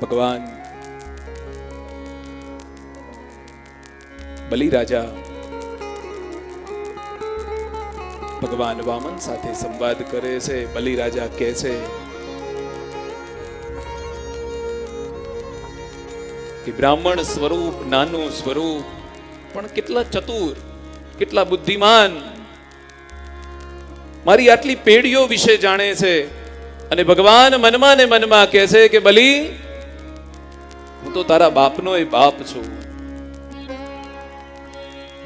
ભગવાન. બલિરાજા, ભગવાન વામન સાથે સંવાદ કરે છે, બલિરાજા કહે છે કે બ્રાહ્મણ સ્વરૂપ, નાનું સ્વરૂપ, પણ કેટલા ચતુર, કેટલા બુદ્ધિમાન. મારી આટલી પેઢીઓ વિશે જાણે છે અને ભગવાન મનમાં ને મનમાં કહે છે કે બલી હું તો તારા બાપનો એ બાપ છું.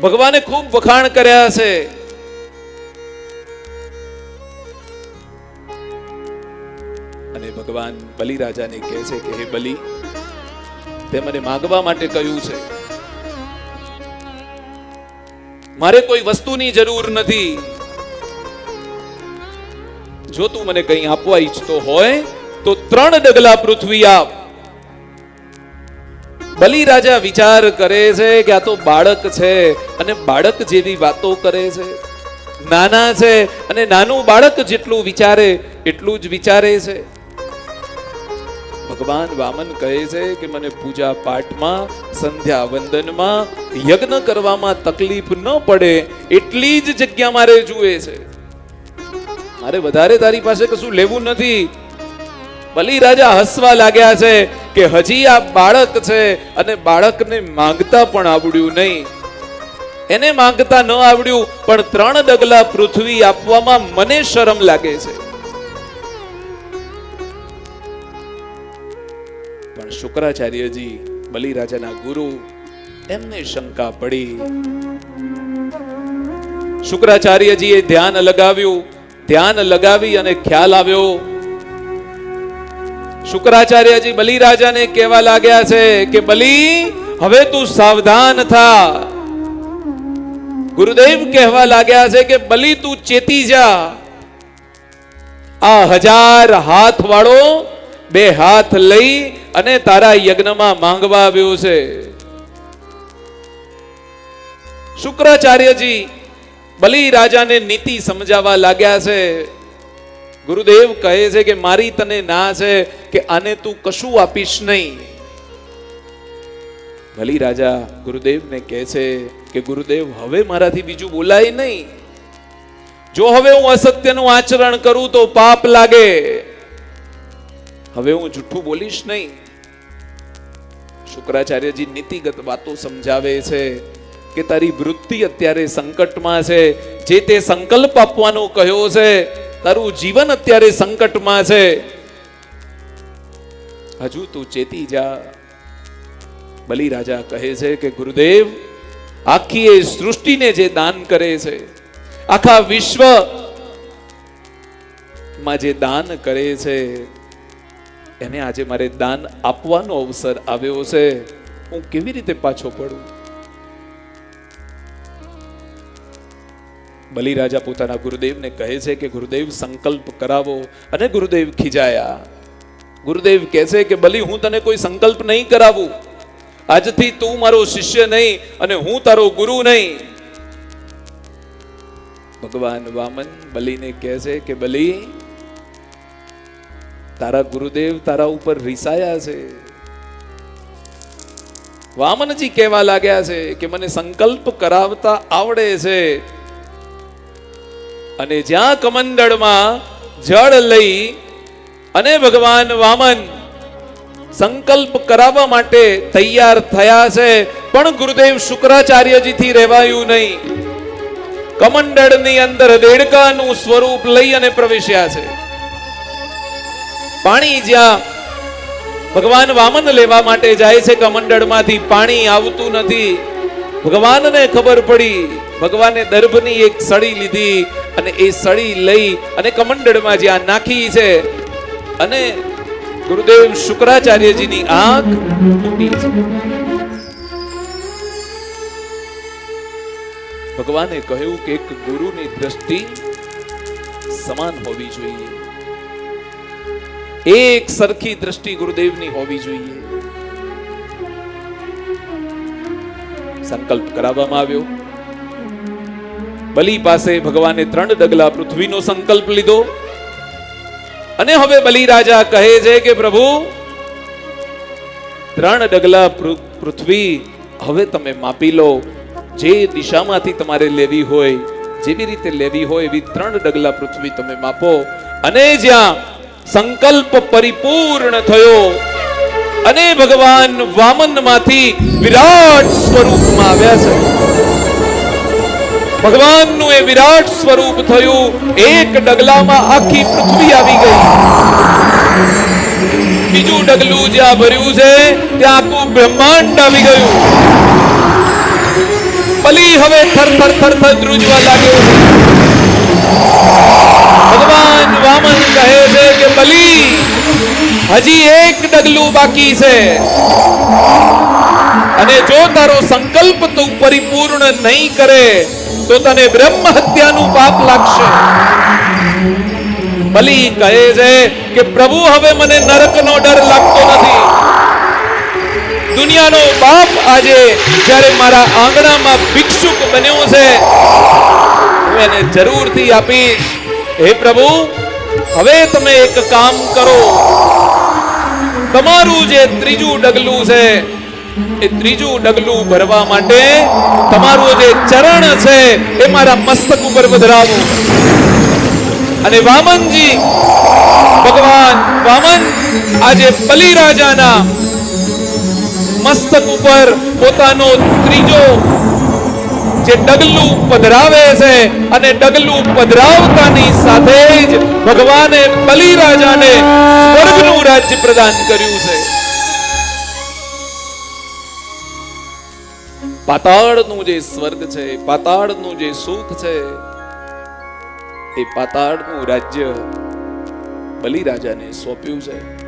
ભગવાને ખૂબ વખાણ કર્યા છે. અને ભગવાન બલિ રાજાને કહે છે કે, હે બલિ, તે મને માગવા માટે કહ્યું છે. મારે કોઈ વસ્તુની જરૂર નથી. જો તું મને કંઈ આપવા ઈચ્છતો હોય, તો ત્રણ ડગલા પૃથ્વી આપ. બલિ રાજા વિચાર કરે છે કે આ તો બાળક છે અને બાળક જેવી વાતો કરે છે. નાના છે અને નાનું બાળક જેટલું વિચારે, એટલું જ વિચારે છે. ભગવાન વામન કહે છે કે મને પૂજા પાઠમાં, સંધ્યા વંદનમાં, યજ્ઞ કરવામાં તકલીફ ન પડે, એટલી જ જગ્યા મારે જુએ છે. મારે વધારે તારી પાસે કશું લેવું નથી. બલિ હસવા લાગ્યા છે કે હજી આ બાળક છે અને બાળકને માંગતા પણ આવડ્યું નહીં. એને માંગતા ન આવડ્યું, પણ ત્રણ ડગલા પૃથ્વી આપવામાં મને શરમ લાગે છે. પણ શુક્રાચાર્યજી બલિ ગુરુ, એમને શંકા પડી. શુક્રાચાર્યજીએ ધ્યાન લગાવ્યું, ધ્યાન લગાવી અને ખ્યાલ આવ્યો શુક્રાચાર્યજી બલિ કહેવા લાગ્યા છે કે બલિ, હવે તું સાવધાન થા. ગુરુદેવ કહેવા લાગ્યા છે કે બલિ તું ચેતી જા. આ હજાર હાથ વાળો બે હાથ લઈ અને તારા યજ્ઞમાં માંગવા આવ્યો છે. શુક્રાચાર્યજી બલિ રાજાને નીતિ સમજાવવા લાગ્યા છે. ગુરુદેવ કહે છે કે મારી તને ના છે કે આને તું કશું આપીશ નહીં. ભલી રાજા ગુરુદેવને કહે છે કે ગુરુદેવ, હવે મારાથી બીજું બોલાય નહીં. જો હવે હું અસત્યનું આચરણ કરું તો પાપ લાગે. હવે હું જૂઠું બોલીશ નહીં. શુક્રાચાર્યજી નીતિગત વાતો સમજાવે છે કે તારી વૃત્તિ અત્યારે સંકટમાં છે. જે તે સંકલ્પ આપવાનો કહ્યો છે તારું જીવન અત્યારે સંકટમાં છે. હજુ તું ચેતી જા. બલિ રાજા કહે છે કે ગુરુદેવ, આખી એ સૃષ્ટિને જે દાન કરે છે, આખા વિશ્વમાં જે દાન કરે છે, એને આજે મારે દાન આપવાનો અવસર આવ્યો છે. હું કેવી રીતે પાછો પડું? બલિ રાજા પોતાના ગુરુદેવને કહે છે કે, ગુરુદેવ, સંકલ્પ કરાવો અને ગુરુદેવ ખીજાયા. ગુરુદેવ કહે છે કે, બલિ, હું તને કોઈ સંકલ્પ નહીં કરાવું. આજથી તું મારો શિષ્ય નહીં અને હું તારો ગુરુ નહીં. ભગવાન વામન બલિને કહે છે કે, બલિ, તારા ગુરુદેવ તારા ઉપર રીસાયા છે. વામનજી કહેવા લાગ્યા છે કે, મને સંકલ્પ કરાવતા આવડે છે. અને જ્યાં કમંડળમાં જળ લઈ અને ભગવાન વામન સંકલ્પ કરાવવા માટે તૈયાર થયા છે, પણ ગુરુદેવ શુક્રાચાર્યજીથી રહેવાયું નહીં. કમંડળની અંદર દેડકાનું સ્વરૂપ લઈ અને પ્રવેશ્યા છે. પાણી જ્યાં ભગવાન વામન લેવા માટે જાય છે, કમંડળમાંથી પાણી આવતું નથી. ભગવાનને ખબર પડી, ભગવાને દર્ભની એક સળી લીધી અને એ સળી લઈ અને કમંડળમાં જ્યાં નાખી છે. અને ગુરુદેવ શુક્રાચાર્યજીની આંખ તૂટી છે. ભગવાને કહ્યું કે એક ગુરુની દ્રષ્ટિ સમાન હોવી જોઈએ. એક સરખી દ્રષ્ટિ ગુરુદેવની હોવી જોઈએ. સંકલ્પ કરાવવામાં આવ્યો. બલિ પાસે ભગવાને ત્રણ ડગલા પૃથ્વીનો સંકલ્પ લીધો. અને હવે બલિ રાજા કહે છે કે પ્રભુ, ત્રણ ડગલા પૃથ્વી હવે તમે માપી લો. જે દિશામાંથી તમારે લેવી હોય, જેવી રીતે લેવી હોય એવી ત્રણ ડગલા પૃથ્વી તમે માપો. અને જ્યાં સંકલ્પ પરિપૂર્ણ થયો, અને ભગવાન વામનમાંથી વિરાટ સ્વરૂપમાં આવ્યા છે. ભગવાનનું એ વિરાટ સ્વરૂપ થયું. એક ડગલામાં આખી પૃથ્વી આવી ગઈ. બીજું ડગલું જ્યાં ભર્યું છે, ત્યાં આખું બ્રહ્માંડ આવી ગયું. પલી હવે થર થર થર થર ધ્રુજવા લાગ્યો ભગવાન વામન કહે છે કે બલી હજી એક ડગલું બાકી છે. અને જો તારો સંકલ્પ તું પરિપૂર્ણ નહીં કરે, તો તને બ્રહ્મ હત્યાનું પાપ લાગશે. બલી કહે છે કે, પ્રભુ, હવે મને નરકનો ડર લાગતો નથી. દુનિયાનો બાપ આજે જ્યારે મારા આંગણામાં ભિક્ષુક બન્યો છે, હું એને જરૂરથી આપીશ. હે પ્રભુ હવે તમે એક કામ કરો. તમારું જે ત્રીજું ડગલું છે, એ ત્રીજું ડગલું ભરવા માટે તમારું જે ચરણ છે, એ મારા મસ્તક ઉપર વધરાવો અને વામનજી, ભગવાન વામન આજે બલિરાજાના મસ્તક ઉપર પોતાનો ત્રીજો જે ડગલું પધરાવે છે અને ડગલું પધરાવતાની સાથે જ ભગવાને બલિરાજાને સ્વર્ગનું રાજ્ય પ્રદાન કર્યું છે. પાતાળનું જે સ્વર્ગ છે, પાતાળનું જે સુખ છે, એ પાતાળનું રાજ્ય બલિરાજાને સોંપ્યું છે.